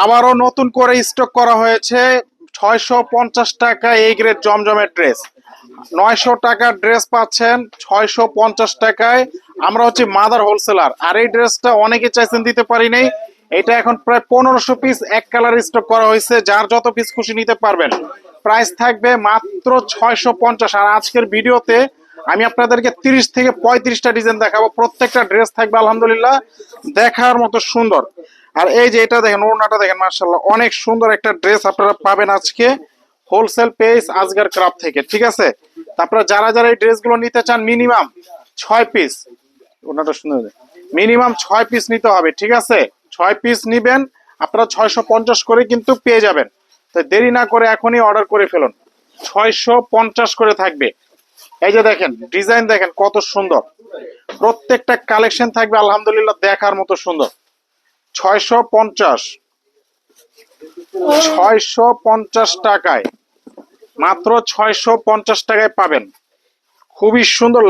আবারও নতুন করে স্টক করা হয়েছে ছয়শো পঞ্চাশ টাকা এই গ্রেড জমজমের ড্রেস নয়শো টাকার ড্রেস পাচ্ছেন ছয়শো পঞ্চাশ টাকায়। আমরা হচ্ছে মাদার হোলসেলার আর এই ড্রেসটা অনেকে চাইছেন দিতে পারি নাই। এটা এখন প্রায় পনেরোশো পিস এক কালার স্টক করা হয়েছে। যার যত পিস খুশি নিতে পারবেন। প্রাইস থাকবে মাত্র ছয়শো পঞ্চাশ। আর আজকের ভিডিওতে আমি আপনাদেরকে তিরিশ থেকে পঁয়ত্রিশটা ডিজাইন দেখাবো। প্রত্যেকটা ড্রেস থাকবে, আলহামদুলিল্লাহ, দেখার মতো সুন্দর। আর এই যে এটা দেখেন, ওড়নাটা দেখেন মার্শাল্লাহ অনেক সুন্দর একটা ড্রেস আপনারা পাবেন আজকে হোলসেল পেজ আজগার ক্রাফ থেকে, ঠিক আছে? তারপরে যারা যারা এই ড্রেসগুলো নিতে চান মিনিমাম ছয় পিস ওনাটা সুন্দর মিনিমাম ছয় পিস নিতে হবে, ঠিক আছে? ছয় পিস নিবেন, আপনারা ছয়শো পঞ্চাশ করে কিন্তু পেয়ে যাবেন। তো দেরি না করে এখনই অর্ডার করে ফেলুন। ছয়শো পঞ্চাশ করে থাকবে। এই যে দেখেন, ডিজাইন দেখেন কত সুন্দর। প্রত্যেকটা কালেকশন থাকবে, আলহামদুলিল্লাহ, দেখার মতো সুন্দর। ছয়শো পঞ্চাশ। ছয়শো পঞ্চাশ টাকায়। মাত্র ছয়শো পঞ্চাশ টাকায় পাবেন। খুবই সুন্দর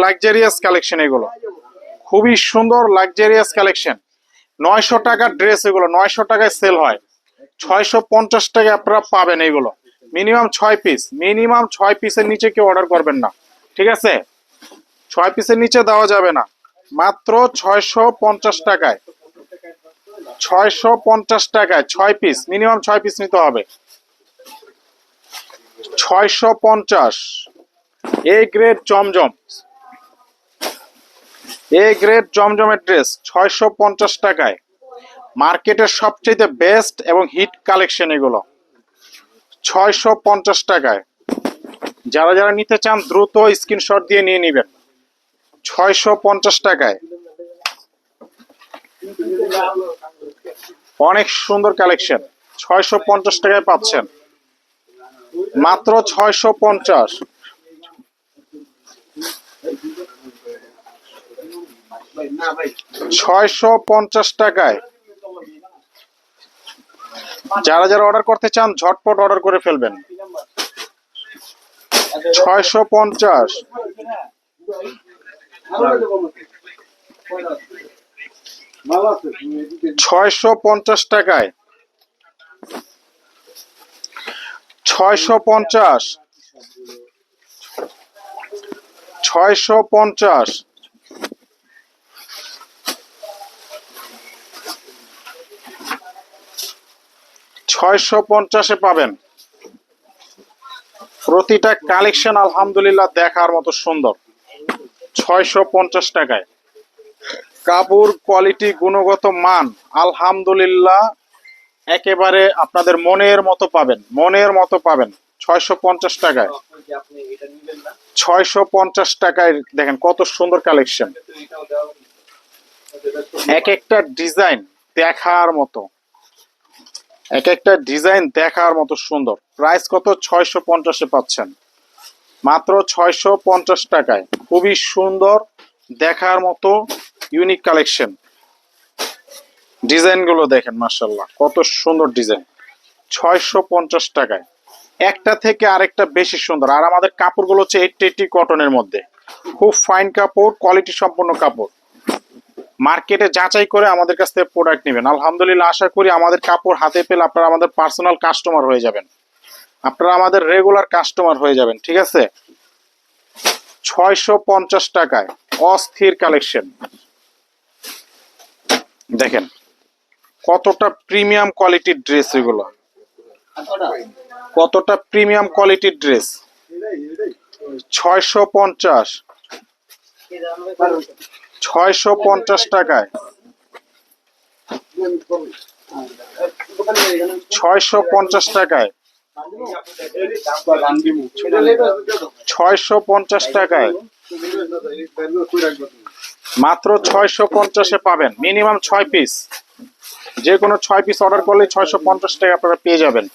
কালেকশন এগুলো। খুবই সুন্দর লাক্সারিয়াস কালেকশন নয়শো টাকার ড্রেস এগুলো, নয়শো টাকায় সেল হয়। ছয়শো পঞ্চাশ টাকায় আপনারা পাবেন এগুলো। মিনিমাম ছয় পিস মিনিমাম ছয় পিসের নিচে কেউ অর্ডার করবেন না। ঠিক আছে? ছয় পিসের নিচে দেওয়া যাবে না। মাত্র ছয়শো পঞ্চাশ টাকায়। ছয়শো পঞ্চাশ টাকায় ছয় পিস মিনিমাম ছয় পিস নিতে হবে। ছয়শো পঞ্চাশ। A grade Zamzam A grade জমজমের ড্রেস ছয়শো পঞ্চাশ টাকায়। মার্কেটের সবচেয়ে বেস্ট এবং হিট কালেকশন এগুলো। ছয়শো পঞ্চাশ টাকায়। যারা যারা নিতে চান, দ্রুত স্ক্রিনশট দিয়ে নিয়ে নেবেন। ছয়শো পঞ্চাশ টাকায়। অনেক সুন্দর কালেকশন ছয়শো পঞ্চাশ টাকায় পাচ্ছেন। মাত্র ছয়শো পঞ্চাশ। ছয়শো পঞ্চাশ টাকায়। যারা যারা অর্ডার করতে চান, ঝটপট অর্ডার করে ফেলবেন। ছয়শো পঞ্চাশ। ছয়শো পঞ্চাশ টাকায়। ছয়শো পঞ্চাশ। ছয়শো পঞ্চাশ। ছয়শো পঞ্চাশে পাবেন। প্রতিটা কালেকশন আলহামদুলিল্লাহ দেখার মতো সুন্দর। ছয়শো পঞ্চাশ টাকায়। কাপড় কোয়ালিটি গুণগত মান, আলহামদুলিল্লাহ, একেবারে আপনাদের মনের মতো পাবেন, মনের মতো পাবেন। ছয়শো পঞ্চাশ টাকায়। ছয়শো পঞ্চাশ টাকায় দেখেন কত সুন্দর কালেকশন এক একটা ডিজাইন দেখার মতো। এক একটা ডিজাইন দেখার মতো সুন্দর। প্রাইস কত? ছয়শো পঞ্চাশে পাচ্ছেন। মাত্র ছয়শো পঞ্চাশ টাকায়। খুবই সুন্দর দেখার মতো ইউনিক কালেকশন ডিজাইনগুলো দেখেন মার্শাল্লাহ কত সুন্দর ডিজাইন। ছয়শো পঞ্চাশ টাকায়। একটা থেকে আরেকটা বেশি সুন্দর। আর আমাদের কাপড়গুলো হচ্ছে এইটটি এইটটি কটনের মধ্যে। খুব ফাইন কাপড় কোয়ালিটি সম্পন্ন কাপড়। মার্কেটে যাচাই করে আমাদের কাছ থেকে প্রোডাক্ট নেবেন। আলহামদুলিল্লাহ, আশা করি আমাদের কাপড় হাতে পেলে আপনারা আমাদের পার্সোনাল কাস্টমার হয়ে যাবেন। আপনারা আমাদের রেগুলার কাস্টমার হয়ে যাবেন, ঠিক আছে? ছয়শো পঞ্চাশ টাকায় অস্থির কালেকশন দেখেন, কতটা প্রিমিয়াম কোয়ালিটির ড্রেস এগুলো। কতটা প্রিমিয়াম কোয়ালিটির ড্রেস ছয়শো পঞ্চাশ। ছয়শো পঞ্চাশ টাকায়। ছয়শো পঞ্চাশ টাকায়। ছয়শো পঞ্চাশ টাকায়। মাত্র ছয়শো পঞ্চাশে পাবেন। মিনিমাম ছয় পিস। যে কোনো ছয় পিস অর্ডার করলে ছয়শো পঞ্চাশ টাকা আপনারা পেয়ে যাবেন।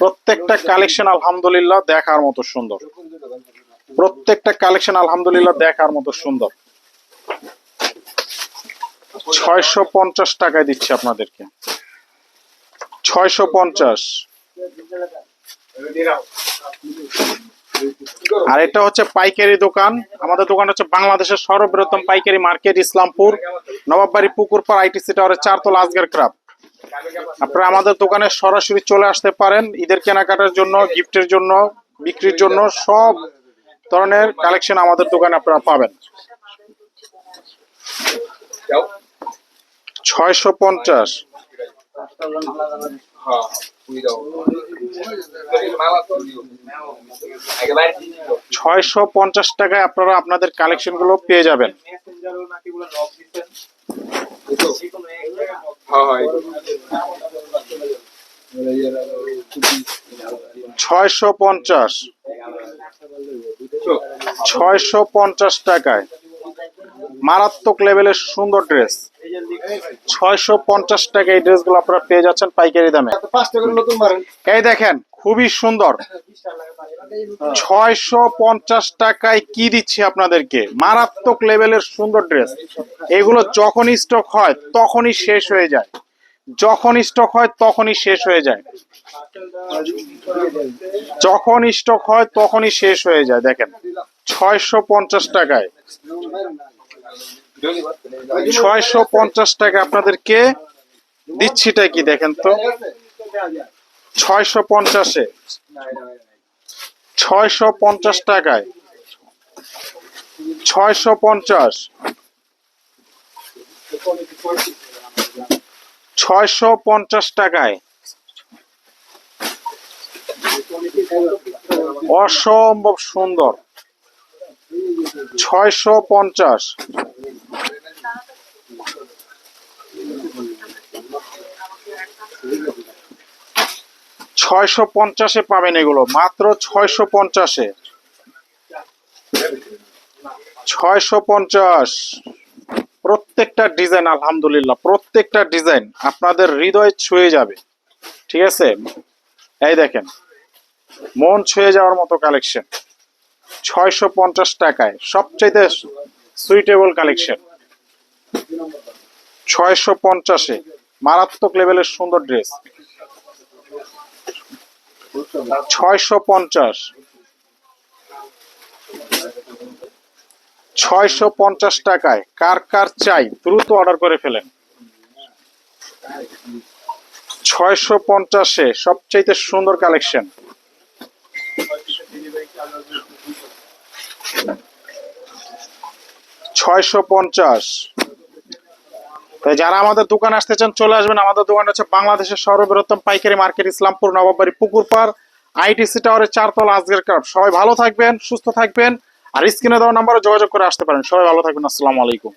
প্রত্যেকটা কালেকশন আলহামদুলিল্লাহ দেখার মতো সুন্দর। প্রত্যেকটা কালেকশন আলহামদুলিল্লাহ দেখার মতো সুন্দর। ছয়শো পঞ্চাশ টাকায় দিচ্ছি আপনাদেরকে। ছয়শো পঞ্চাশ। আর এটা হচ্ছে পাইকারি দোকান। আমাদের দোকান হচ্ছে বাংলাদেশের সর্ববৃহত্তম পাইকারি মার্কেট, ইসলামপুর, নবাববাড়ি, পুকুরপাড় আইটিসি টাওয়ারের চারতলা আজগের ক্রাব আপনারা আমাদের দোকানে সরাসরি চলে আসতে পারেন। ঈদের কেনাকাটার জন্য, গিফটের জন্য, বিক্রির জন্য সব ধরনের কালেকশন আমাদের দোকানে আপনারা পাবেন। ছয়শো পঞ্চাশ। ছয়শো পঞ্চাশ টাকায় আপনারা আপনাদের কালেকশনগুলো পেয়ে যাবেন। ছয়শো পঞ্চাশ। ছয়শো পঞ্চাশ টাকায়। মারাত্মক লেভেলের সুন্দর ড্রেস ছয়শো পঞ্চাশ টাকা এই ড্রেসগুলো আপনারা পেয়ে যাচ্ছেন পাইকারি দামে। এই দেখেন, খুবই সুন্দর। ছয়শো পঞ্চাশ টাকায় কি দিচ্ছি আপনাদেরকে? মারাত্মক লেভেলের সুন্দর ড্রেস এগুলো যখন স্টক হয়, তখনই শেষ হয়ে যায়। যখন স্টক হয়, তখনই শেষ হয়ে যায়। যখন স্টক হয়, তখনই শেষ হয়ে যায়। দেখেন, ছয়শো পঞ্চাশ টাকায়। ছয়শো পঞ্চাশ টাকা আপনাদেরকে দিচ্ছিটা কি দেখেন তো? ছয়শো পঞ্চাশে। ছয়শো পঞ্চাশ টাকায়। ছয়শো পঞ্চাশ। ছয়শো পঞ্চাশ টাকায়। অসম্ভব সুন্দর। ছয়শো পঞ্চাশ। ছয়শো পঞ্চাশে পাবেন এগুলো, মাত্র ছয়শো পঞ্চাশে। ছয়শো পঞ্চাশ। প্রত্যেকটা ডিজাইন আলহামদুলিল্লাহ, প্রত্যেকটা ডিজাইন আপনাদের হৃদয় ছুঁয়ে যাবে। ঠিক আছে? এই দেখেন, মন ছুঁয়ে যাওয়ার মতো কালেকশন ছয়শো পঞ্চাশ টাকায় সবচাইতে সুইটেবল কালেকশন ছয়শো পঞ্চাশে মারাত্মক লেভেলের সুন্দর ড্রেস ছয়শো পঞ্চাশ ছয়শো পঞ্চাশ টাকায় কার কার চাই দ্রুত অর্ডার করে ফেলেন। ছয়শো পঞ্চাশে সবচাইতে সুন্দর কালেকশন। ছয়শো পঞ্চাশ। তাই যারা আমাদের দোকানে আসতে চান, চলে আসবেন। আমাদের দোকান হচ্ছে বাংলাদেশের সর্ববৃহত্তম পাইকারি মার্কেট, ইসলামপুর, নবাববাড়ি, পুকুরপাড়, আইটিসি টাওয়ারের চারতলা আজকের ক্রাব সবাই ভালো থাকবেন, সুস্থ থাকবেন। আর স্ক্রিনে দেওয়া নাম্বারে যোগাযোগ করে আসতে পারেন। সবাই ভালো থাকবেন আসসালামু আলাইকুম।